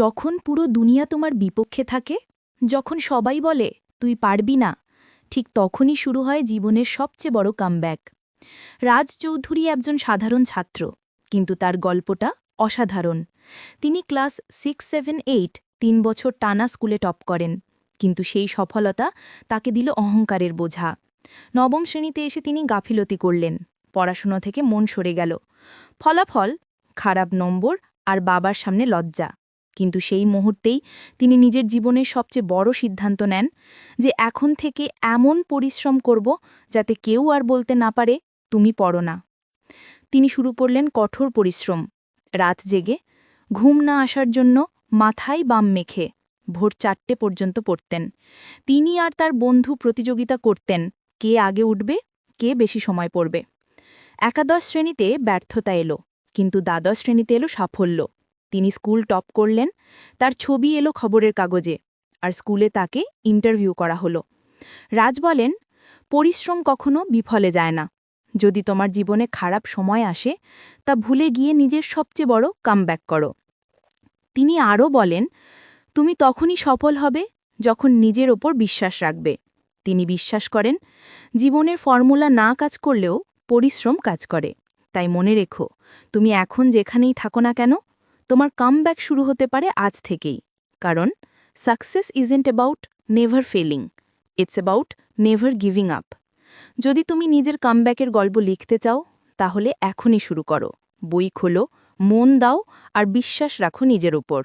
যখন পুরো দুনিয়া তোমার বিপক্ষে থাকে, যখন সবাই বলে, তুই পারবি না, ঠিক তখনই শুরু হয় জীবনের সবচেয়ে বড় কামব্যাক রাজ চৌধুরী একজন সাধারণ ছাত্র, কিন্তু তার গল্পটা অসাধারণ। তিনি ক্লাস সিক্স, সেভেন, এইট, তিন বছর টানা স্কুলে টপ করেন, কিন্তু সেই সফলতা তাকে দিল অহংকারের বোঝা। নবম শ্রেণীতে এসে তিনি গাফিলতি করলেন, পড়াশোনা থেকে মন সরে গেল। ফলাফল, খারাপ নম্বর আর বাবার সামনে লজ্জা। কিন্তু সেই মুহূর্তেই তিনি নিজের জীবনের সবচেয়ে বড় সিদ্ধান্ত নেন যে এখন থেকে এমন পরিশ্রম করব যাতে কেউ আর বলতে না পারে, তুমি পড়ো না। তিনি শুরু করলেন কঠোর পরিশ্রম। রাত জেগে, ঘুম না আসার জন্য মাথায় বাম মেখে ভোর চারটে পর্যন্ত পড়তেন। তিনি আর তার বন্ধু প্রতিযোগিতা করতেন, কে আগে উঠবে, কে বেশি সময় পড়বে। একাদশ শ্রেণীতে ব্যর্থতা এলো, কিন্তু দ্বাদশ শ্রেণীতে এলো সাফল্য। তিনি স্কুল টপ করলেন, তার ছবি এলো খবরের কাগজে আর স্কুলে তাকে ইন্টারভিউ করা হলো। রাজ বলেন, পরিশ্রম কখনো বিফলে যায় না। যদি তোমার জীবনে খারাপ সময় আসে, তা ভুলে গিয়ে নিজের সবচেয়ে বড় কামব্যাক করো। তিনি আরও বলেন, তুমি তখনই সফল হবে যখন নিজের ওপর বিশ্বাস রাখবে। তিনি বিশ্বাস করেন, জীবনের ফর্মুলা না কাজ করলেও পরিশ্রম কাজ করে। তাই মনে রেখো, তুমি এখন যেখানেই থাকো না কেন তোমার কামব্যাক শুরু হতে পারে আজ থেকেই। কারণ success isn't about never failing it's about never giving up যদি তুমি নিজের কামব্যাকের গল্প লিখতে চাও, তাহলে এখনই শুরু করো। বই খোলো, মন দাও আর বিশ্বাস রাখো নিজের উপর।